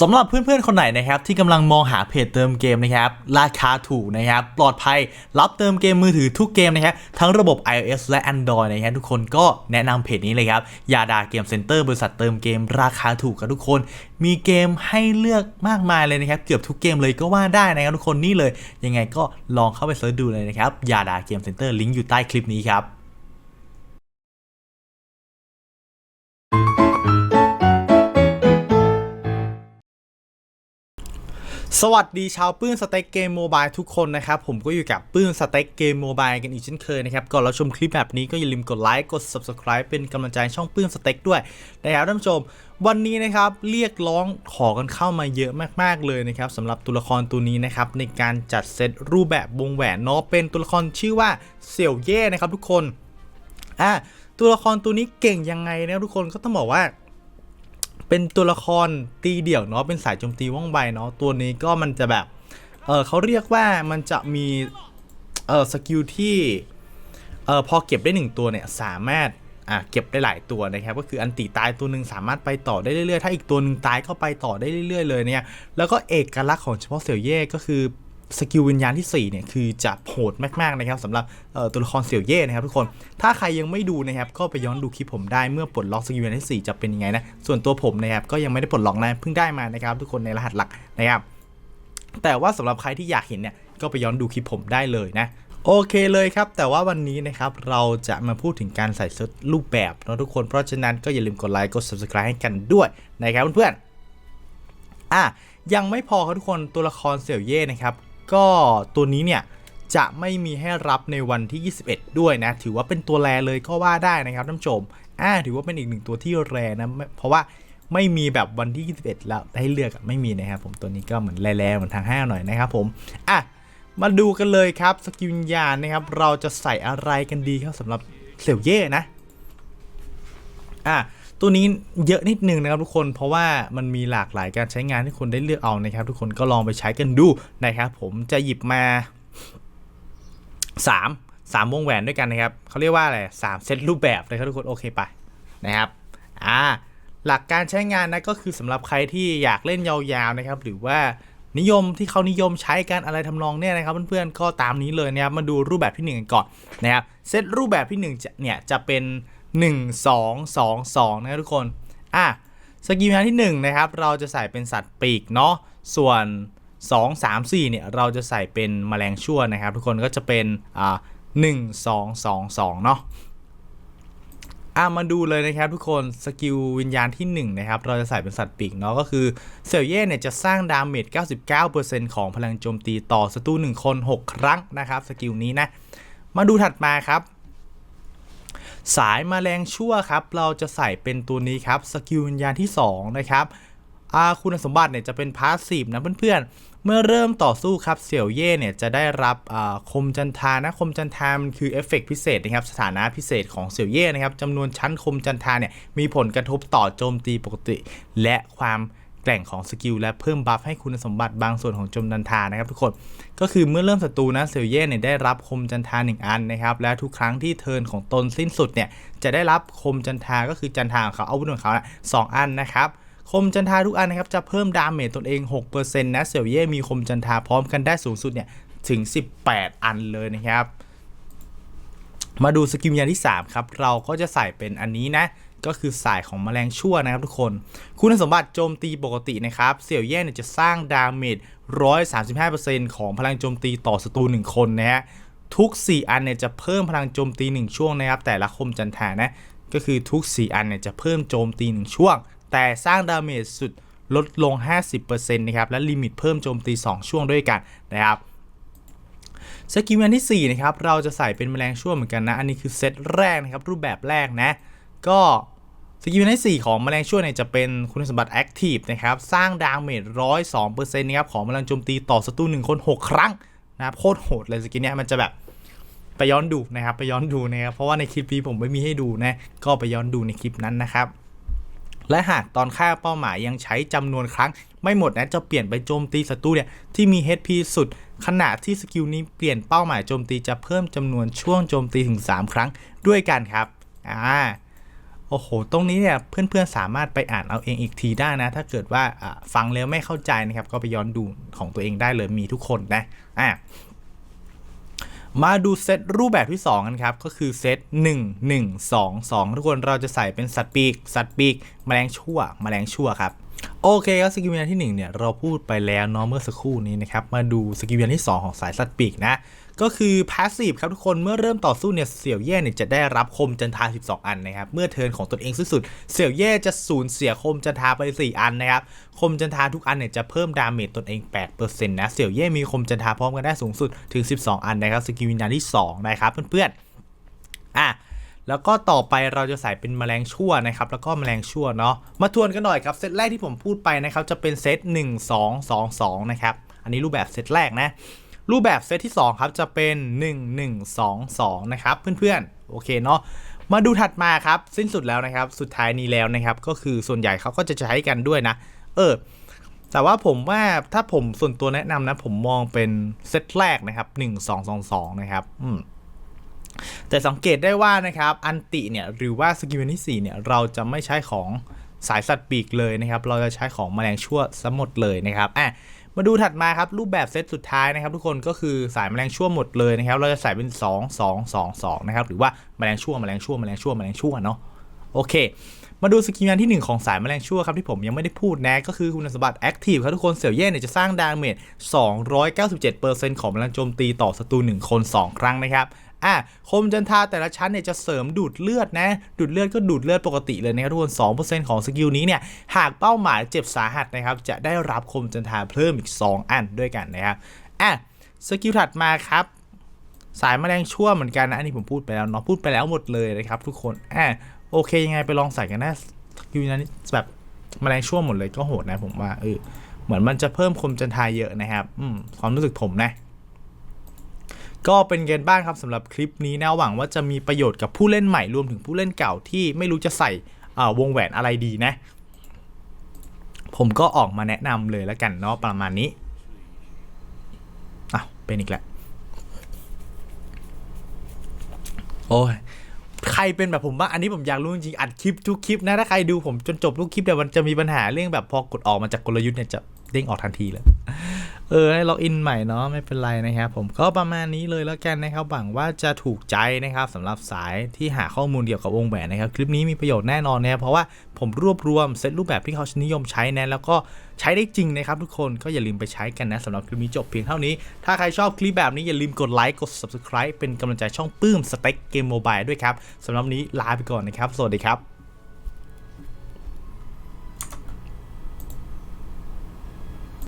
สำหรับเพื่อนๆ คนไหนนะครับที่กำลังมองหาเพจเติมเกมนะครับราคาถูกนะครับปลอดภัยรับเติมเกมมือถือทุกเกมนะครับทั้งระบบ iOS และ Android นะครับทุกคนก็แนะนำเพจนี้เลยครับยาดาเกมเซ็นเตอร์บริษัทเติมเกม ราคาถูกกับทุกคน มีเกมให้เลือกมากมายเลยนะครับเกือบทุกเกมเลยก็ว่าได้นะครับทุกคนนี่เลย ยังไงก็ลองเข้าไปเสิร์ชดูเลยนะครับยาดาเกมเซ็นเตอร์ลิงก์อยู่ใต้คลิปนี้ครับ สวัสดีชาวปื้นสเต็กเกมโมบายทุกคนนะครับ ผมก็อยู่กับปื้นสเต็กเกมโมบายกันอีกเช่นเคยนะครับ ก่อนเราชมคลิปแบบนี้ก็อย่าลืมกดไลค์กด Subscribe เป็นกำลังใจช่องปื้นสเต็กด้วยนะครับท่านผู้ชม วันนี้นะครับเรียกร้องขอกันเข้ามาเยอะมากๆเลยนะครับสำหรับตัวละครตัวนี้นะครับในการจัดเซตรูปแบบวงแหวนเนาะเป็นตัวละครชื่อว่าเสี่ยวเย่นะครับทุกคนอะตัวละครตัวนี้เก่งยังไงนะทุกคนก็ต้องบอกว่า เป็นตัวละครตีเดี่ยวเนาะเป็นสายโจมตีว่องไวเนาะตัวนี้ก็มันจะแบบเออเขาเรียกว่ามันจะมีเออสกิลที่เออพอเก็บได้หนึ่งตัวเนี่ยสามารถอะเก็บได้หลายตัวนะครับก็คืออันตีตายตัวหนึ่งสามารถไปต่อได้เรื่อยๆ ถ้าอีกตัวหนึ่งตายก็ไปต่อได้เรื่อยๆเลยเนี่ยแล้วก็เอกลักษณ์ของเฉพาะเสี่ยวเย่ก็คือ สกิลวิญญาณที่ 4 เนี่ย คือจะโหดมาก ๆ นะครับสำหรับตัวละครเสี่ยวเย่นะครับทุกคน ถ้าใครยังไม่ดูนะครับ ก็ไปย้อนดูคลิปผมได้เมื่อปลดล็อกสกิลวิญญาณที่ 4 จะเป็นยังไงนะ ส่วนตัวผมนะครับ ก็ยังไม่ได้ปลดล็อกนะ เพิ่งได้มานะครับ ทุกคนในรหัสหลักนะครับ แต่ว่าสำหรับใครที่อยากเห็นเนี่ย ก็ไปย้อนดูคลิปผมได้เลยนะ โอเคเลยครับ แต่ว่าวันนี้นะครับ เราจะมาพูดถึงการใส่เซตรูปแบบเนาะทุกคน เพราะฉะนั้นก็อย่าลืมกดไลค์ กด subscribe ให้กันด้วยนะครับเพื่อนๆ อะยังไม่พอครับทุกคนตัวละครเสี่ยวเย่นะครับ ก็ตัวนี้เนี่ยจะไม่มีให้รับในวันที่ 21 ด้วยนะ ถือว่าเป็นตัวแรเลยก็ว่าได้นะครับท่านผู้ชมอ่าถือว่าเป็นอีกหนึ่งตัวที่แรนะ เพราะว่าไม่มีแบบวันที่ 21 แล้วให้เลือกไม่มีนะครับผมตัวนี้ก็เหมือนแร่ๆเหมือนทางห้าหน่อยนะครับผมอะมาดูกันเลยครับสกิลวิญญาณนะครับ เราจะใส่อะไรกันดีครับสำหรับเสี่ยวเย่นะอะ ตัวนี้เยอะนิดนึงนะครับทุกคน เพราะว่ามันมีหลากหลายการใช้งานที่คนได้เลือกเอานะครับ ทุกคนก็ลองไปใช้กันดูนะครับ ผมจะหยิบมา 3 3 วงแหวนด้วยกันนะครับเขาเรียกว่าอะไรสามเซตรูปแบบนะครับทุกคนโอเคไปนะครับอ่าหลักการใช้งานนะก็คือสำหรับใครที่อยากเล่นยาวๆนะครับ หรือว่านิยมที่เขานิยมใช้กันอะไรทำนองเนี่ยนะครับเพื่อนๆก็ตามนี้เลยนะครับมาดูรูปแบบที่หนึ่งกันก่อนนะครับเซตรูปแบบที่หนึ่งจะเนี่ยจะเป็น 1 2 2 2นะครับทุกคน อะสกิลงานที่1นะครับเราจะใส่เป็นสัตว์ปีกเนาะส่วน 2 3 4เนี่ยเราจะใส่เป็นแมลงชั่วนะครับ ทุกคนก็จะเป็นอ่า1 2 2 2เนาะอะมาดูเลยนะครับทุกคนสกิลวิญญาณที่1นะครับเราจะใส่เป็นสัตว์ปีกเนาะก็คือเซลเย่เนี่ยจะสร้างดาเมจ 99%ของพลังโจมตีต่อศัตรู1คน 6 ครั้งนะครับสกิลนี้นะ มาดูถัดมาครับ สายมาแมลงชั่วครับ เราจะใส่เป็นตัวนี้ครับสกิลวิญญาณที่ 2 นะครับอาคุณสมบัติเนี่ยจะเป็นพาสซีฟนะเพื่อนๆ เมื่อเริ่มต่อสู้ครับเสี่ยวเย่เนี่ยจะได้รับอ่าคมจันทานะคมจันทามันคือเอฟเฟกต์พิเศษนะครับสถานะพิเศษของเสี่ยวเย่นะครับจำนวนชั้นคมจันทาเนี่ยมีผลกระทบต่อโจมตีปกติ และความ แกร่งของสกิลและเพิ่มบัฟให้คุณสมบัติบางส่วนของจมจันทานะครับทุกคน ก็คือเมื่อเริ่มศัตรูนะเซลเย่เนี่ยได้รับคมจันทา1อันนะครับและทุกครั้งที่เทิร์นของตนสิ้นสุดเนี่ยจะได้รับคมจันทาก็คือจันทาของเขาอาวุธของเขานะสองอันนะครับคมจันทาทุกอันนะครับจะเพิ่มดาเมจตนเอง6%นะเซลเย่มีคมจันทาพร้อมกันได้สูงสุดเนี่ยถึง 18 อันเลยนะครับ มาดูสกิลยาที่ 3 ครับ เราก็จะใส่เป็นอันนี้นะ ก็คือสายของแมลงชั่วนะครับทุกคน คุณสมบัติโจมตีปกตินะครับ เสี่ยวแย่เนี่ยจะสร้างดาเมจ135%ของพลังโจมตีต่อศัตรู1คนนะฮะทุก 4 อันเนี่ยจะเพิ่มพลังโจมตี 1 ช่วงนะครับ แต่ละคมจันทานะก็คือทุก 4 อันเนี่ยจะเพิ่มโจมตี 1 ช่วง แต่สร้างดาเมจสุดลดลง 50%นะครับและลิมิตเพิ่มโจมตี 2 ช่วงด้วยกันนะครับสกิลอันที่ 4 นะครับ เราจะใส่เป็นแมลงชั่วเหมือนกันนะ อันนี้คือเซตแรกนะครับ รูปแบบแรกนะ ก็ กิลอันที่4ของแมลงชั่วเนี่ยจะเป็นคุณสมบัติแอคทีฟนะครับ สร้างดาเมจ102%นต์นะครับของแมลงโจมตีต่อศัตรู1คน6ครั้งนะครับโคตรโหดเลยสกิลเนี้ยมันจะแบบไปย้อนดูนะครับไปย้อนดูนะครับเพราะว่าในคลิปนี้ผมไม่มีให้ดูนะก็ไปย้อนดูในคลิปนั้นนะครับและหากตอนฆ่าเป้าหมายยังใช้จำนวนครั้ง ไม่หมดนะจะเปลี่ยนไปโจมตีศัตรูเนี่ยที่มี HP สุด ขณะที่สกิลนี้เปลี่ยนเป้าหมายโจมตีจะเพิ่มจำนวนช่วงโจมตีถึง 3 ครั้งด้วยกันครับอ่า โอ้โห ตรงนี้เนี่ยเพื่อนๆสามารถไปอ่านเอาเองอีกทีได้นะ ถ้าเกิดว่าฟังแล้วไม่เข้าใจนะครับ ก็ไปย้อนดูของตัวเองได้เลยมีทุกคนนะอะมาดูเซตรูปแบบที่ 2 กันครับ ก็คือเซต1 1 2 2 ทุกคนเราจะใส่เป็นสัตว์ปีก สัตว์ปีก แมลงชั่ว แมลงชั่วครับ โอเคครับสกิลเวียนที่ 1 เนี่ย เราพูดไปแล้วเนาะเมื่อสักครู่นี้นะครับ มาดูสกิลเวียนที่ 2 ของสายสัตว์ปีกนะ ก็คือพาสซีฟครับทุกคนเมื่อเริ่มต่อสู้เนี่ย เสี่ยวเย่เนี่ยจะได้รับคมจันทา 12 อันนะครับ เมื่อเทินของตนเองสิ้นสุด เสี่ยวเย่จะสูญเสียคมจันทาไป 4 อันนะครับ คมจันทาทุกอันเนี่ยจะเพิ่มดาเมจตนเอง 8%นะ เสี่ยวเย่มีคมจันทาพร้อมกันได้สูงสุดถึง 12 อันนะครับ สกิลวิญญาณที่ 2 นะครับเพื่อนๆ อะ แล้วก็ต่อไปเราจะใส่เป็นแมลงชั่วนะครับแล้วก็แมลงชั่วเนาะมาทวนกันหน่อยครับเซตแรกที่ผมพูดไปนะครับจะเป็นเซต1 2 2 2นะครับอันนี้รูปแบบเซตแรกนะรูปแบบเซตที่ 2 ครับจะเป็น 1 1 2 2 นะครับเพื่อนๆ โอเคเนาะมาดูถัดมาครับ สิ้นสุดแล้วนะครับ สุดท้ายนี้แล้วนะครับ ก็คือส่วนใหญ่เขาก็จะใช้กันด้วยนะ เออ แต่ว่าผมว่าถ้าผมส่วนตัวแนะนำนะ ผมมองเป็นเซตแรกนะครับ 1 2 2 2 นะครับ อืม แต่สังเกตได้ว่านะครับอันติเนี่ยหรือว่าสกิลที่4เนี่ยเราจะไม่ใช้ของสายสัตว์ปีกเลยนะครับ เราจะใช้ของแมลงชั่วสหมดเลยนะครับอะมาดูถัดมาครับรูปแบบเซตสุดท้ายนะครับ ทุกคนก็คือสายแมลงชั่วหมดเลยนะครับ เราจะใส่เป็น 2 2 2 2นะครับหรือว่าแมลงชั่วแมลงชั่วแมลงชั่วแมลงชั่วเนาะโอเค มาดูสกิลงานที่ 1 ของสายแมลงชั่วครับที่ผมยังไม่ได้พูดนะก็คือคุณสมบัติแอคทีฟครับทุกคนเสี่ยวเย่เนี่ยจะสร้างดาเมจ297%ของพลังโจมตีต่อศัตรู1คน 2 ครั้งนะครับ อะคมจันทาแต่ละชั้นเนี่ยจะเสริมดูดเลือดนะ ดูดเลือดก็ดูดเลือดปกติเลยนะครับทุกคน2%ของสกิลนี้เนี่ย หากเป้าหมายเจ็บสาหัสนะครับ จะได้รับคมจันทาเพิ่มอีก 2 อันด้วยกันนะครับอะสกิลถัดมาครับสายแมลงชั่วเหมือนกันนะอันนี้ผมพูดไปแล้วเนาะพูดไปแล้วหมดเลยนะครับทุกคนอะโอเคยังไงไปลองใส่กันนะสกิลนั้นแบบแมลงชั่วหมดเลยก็โหดนะผมว่าเออเหมือนมันจะเพิ่มคมจันทาเยอะนะครับ อืมความรู้สึกผมนะ ก็เป็นเกณฑ์บ้างครับสำหรับคลิปนี้นะหวังว่าจะมีประโยชน์กับผู้เล่นใหม่รวมถึงผู้เล่นเก่าที่ไม่รู้จะใส่วงแหวนอะไรดีนะ ผมก็ออกมาแนะนำเลยแล้วกันเนาะประมาณนี้อะเป็นอีกแล้วโอ้ยใครเป็นแบบผมบ้างอันนี้ผมอยากรู้จริงๆอัดคลิปทุกคลิปนะถ้าใครดูผมจนจบทุกคลิปเดี๋ยวมันจะมีปัญหาเรื่องแบบพอกดออกมาจากกลยุทธ์เนี่ยจะเด้งออกทันทีเลย เออให้ล็อกอินใหม่เนาะไม่เป็นไรนะครับผมก็ประมาณนี้เลยแล้วกันนะครับหวังว่าจะถูกใจนะครับสำหรับสายที่หาข้อมูลเกี่ยวกับวงแหวนนะครับคลิปนี้มีประโยชน์แน่นอนนะครับเพราะว่าผมรวบรวมเซตรูปแบบที่เขานิยมใช้นะแล้วก็ใช้ได้จริงนะครับทุกคนก็อย่าลืมไปใช้กันนะสำหรับคลิปนี้จบเพียงเท่านี้ ถ้าใครชอบคลิปแบบนี้อย่าลืมกดไลค์กด subscribe เป็นกำลังใจช่องปื้มสเต็กเกมโมบายด้วยครับสำหรับนี้ลาไปก่อนนะครับ สวัสดีครับ